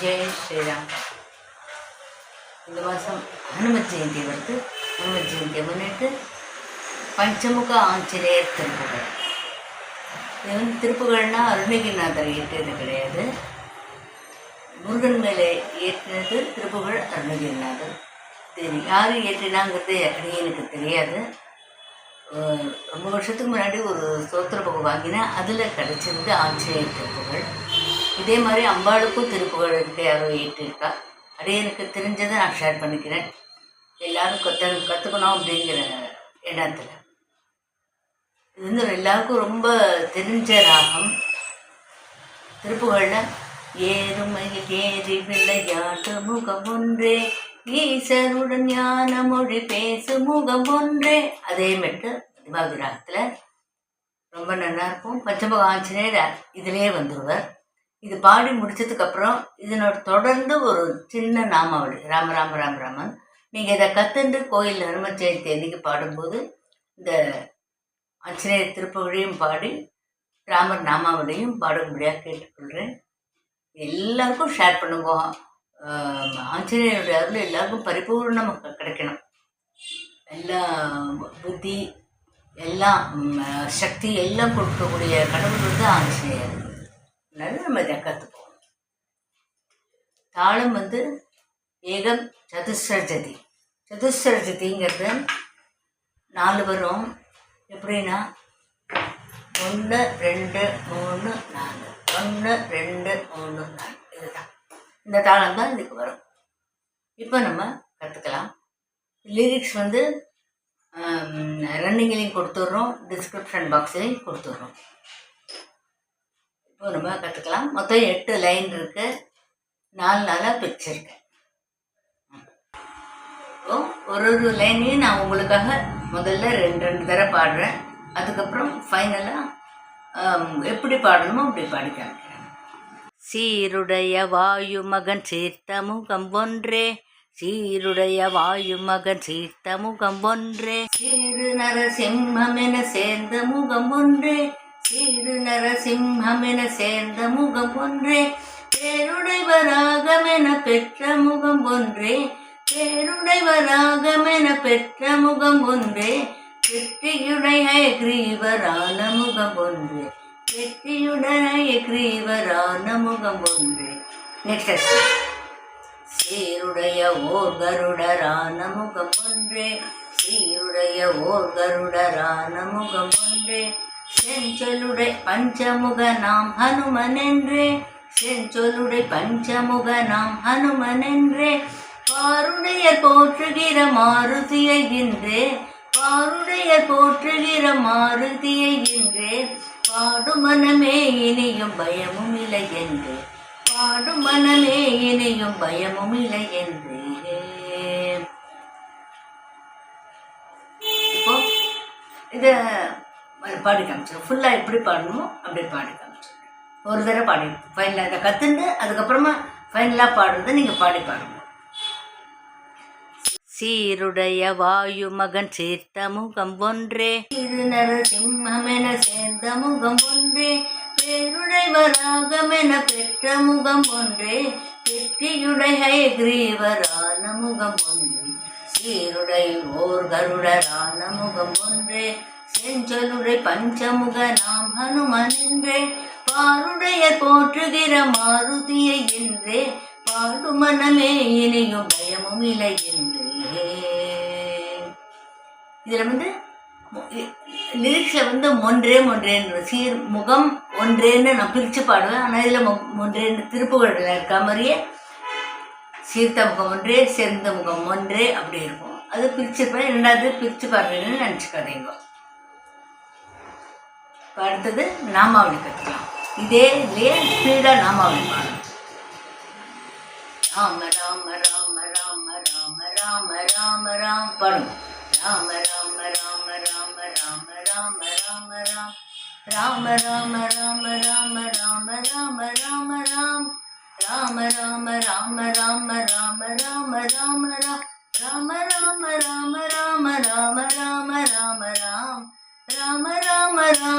ஜெய் ஸ்ரீராம். இந்த மாதம் ஹனுமத் ஜெயந்தி வருது. ஹனுமத் ஜெயந்தியை முன்னிட்டு பஞ்சமுக ஆஞ்சநேயர் திருப்புகள் இது வந்து திருப்புகள்னால் அருணகிரிநாதர் இயற்றியது கிடையாது. முருகன் மேலே இயற்றினது திருப்புகழ் அருணகிரிநாதர் இது யார் இயற்றினாங்கிறது எனக்கு தெரியாது. ரொம்ப வருஷத்துக்கு முன்னாடி ஒரு சோத்திர புக்கு வாங்கினேன் அதில் கிடச்சிருந்து ஆஞ்சநேயர் திருப்புகள் இதே மாதிரி அம்பாளுக்கும் திருப்புகழ் இருக்கு யாரோ ஏற்றிருக்கா அதே எனக்கு தெரிஞ்சதை நான் ஷேர் பண்ணிக்கிறேன். எல்லாரும் கற்று கற்றுக்கணும் அப்படிங்கிற எண்ணத்தில். இது வந்து எல்லாருக்கும் ரொம்ப தெரிஞ்ச ராகம். திருப்புகழில் ஏறுமையில் ஏறி விளையாட்டு முகம் ஒன்றே. ஈசருடன் ஞான மொழி பேசு முகம் ஒன்றே. அதே மெட்டு திவாகி ராகத்தில். ரொம்ப நல்லா இருக்கும் பஞ்சமுக ஆஞ்சநேயர் இதிலே வந்துடுவார் இது பாடி முடிச்சதுக்கப்புறம் இதனோட தொடர்ந்து ஒரு சின்ன நாமாவளி ராம ராம ராம ராமன். நீங்கள் இதை கத்துண்டு கோயில் ஹனும ஜெயந்தி அன்னைக்கு பாடும்போது இந்த ஆஞ்சநேயர் திருப்பவழியும் பாடி ராமர் நாமாவளியும் பாடும்படியாக கேட்டுக்கொள்கிறேன் எல்லாருக்கும் ஷேர் பண்ணுங்க. ஆஞ்சநேயருடைய அருள் எல்லாருக்கும் பரிபூர்ணம் கிடைக்கணும். எல்லா புத்தி எல்லாம் சக்தி எல்லாம் கொடுக்கக்கூடிய கடவுள் வந்து ஆஞ்சநேயர். நல்ல நம்ம கற்றுக்குவோம் கற்றுப்போம் தாளம் வந்து ஏகம் சதுசர்ஜதி. சதுசர்ஜதிங்கிறது நாலு வரும். எப்படின்னா ஒன்று ரெண்டு மூணு நாலு ஒன்று ரெண்டு மூணு நாலு இதுதான். இந்த தாளம் தான் இதுக்கு வரும். இப்போ நம்ம கற்றுக்கலாம் லிரிக்ஸ் வந்து ரன்னிங்லேயும் கொடுத்துட்றோம். டிஸ்கிரிப்ஷன் பாக்ஸ்லேயும் கொடுத்துட்றோம். நம்ம கற்றுக்கலாம் மொத்தம் எட்டு லைன் இருக்கு. நாலு நாளாக பிரிச்சிருக்கேன் இப்போ ஒரு ஒரு லைனையும் நான் உங்களுக்காக முதல்ல ரெண்டு ரெண்டு தடவை பாடுறேன். அதுக்கப்புறம் ஃபைனலாக எப்படி பாடணுமோ அப்படி பாடி காமிக்கிறேன். சீருடைய வாயு மகன் சீர்த்த முகம் ஒன்றே. சீருடைய வாயு மகன் சீர்த்த முகம் ஒன்றே. சீரு நரசிம்மம் என சேர்ந்த முகம் ஒன்றே. சீரு நரசிம்மம் சேர்ந்த முகம் ஒன்றே பேருடைவராகமென பெற்ற முகம் ஒன்றே பேருடைவராகமென பெற்ற முகம் ஒன்றே வெற்றியுடைய கிரீவரான முகம் ஒன்றே வெற்றியுடைய கிரீவரான முகம் ஒன்றே நெக்ஸ்ட் சீருடைய ஓர் கருடரான முகம் ஒன்றே சீருடைய ஓர் கருடரான முகம் ஒன்றே செஞ்சொலுடை பஞ்சமுக நாம் ஹனுமனென்றே. செஞ்சொலுடை பஞ்சமுக நாம் ஹனுமனென்றே. பாருடையர் போற்றுகிற மாருதியை இன்றே. பாருடையர் போற்றுகிற மாருதியை இன்றே. பாடும் மனமே இனியும் பயமும் இல்லை என்று. பாடும் மனமே இனியும் பயமும் இல்லை என்று. இது பாடி காமிச்சிடும் ஃபுல்லாக எப்படி பாடணுமோ அப்படி பாடி காமிச்சிடும் ஒரு தடவை பாடி ஃபைனலாக இதை கற்றுண்டு அதுக்கப்புறமா ஃபைனலாக பாடுறதை நீங்கள் பாடி பாருங்க. சீருடைய வாயு மகன் சேர்த்த முகம் ஒன்றே. சீரு நரசிம்மம் சேர்ந்த முகம் ஒன்றே. பேருடைவராகம் என பெற்ற முகம் ஒன்றே. வெற்றியுடைய கிரீவரான முகம் ஒன்றே. சீருடை ஓர் கருடரான முகம் ஒன்றே. செஞ்சொலுடை பஞ்சமுக நாம் ஹனுமன் என்றே. பாருடைய போற்றுகிற மாருதியை என்றே. பாடு மனமே இனியும் பயமும் இல்லை என்றே. இதில் வந்து லிரிக்ஸில் வந்து ஒன்றே ஒன்றேன்னு சீர் முகம் ஒன்றேன்னு நான் பிரித்து பாடுவேன். ஆனால் இதில் ஒன்றேன்னு திருப்புகழில் இருக்க மாதிரியே. சீர்த்த முகம் ஒன்றே சேர்ந்த முகம் ஒன்றே அப்படி இருக்கும். அது பிரிச்சிருப்பேன். ரெண்டாவது பிரித்து பாடுறேன்னு நினச்சிக்காதீங்க. இப்போ அடுத்தது நாமாவளி கற்றுக்கலாம் இதே இதுலேயே ஸ்பீடாக நாமாவளி பாடணும் ராம ராம ராம ராம ராம ராம ராம ராம் பாடணும் ராம ராம ராம ராம ராம ராம ராம ராம் ராம ராம ராம ராம ராம ராம ராம ராம் ராம ராம ராம ராம ராம ராம ராம ராம ராம ராம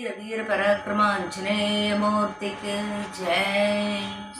வீர வீர பராக்கிரமாஞ்சனேய மூர்த்திக்கு ஜெய்.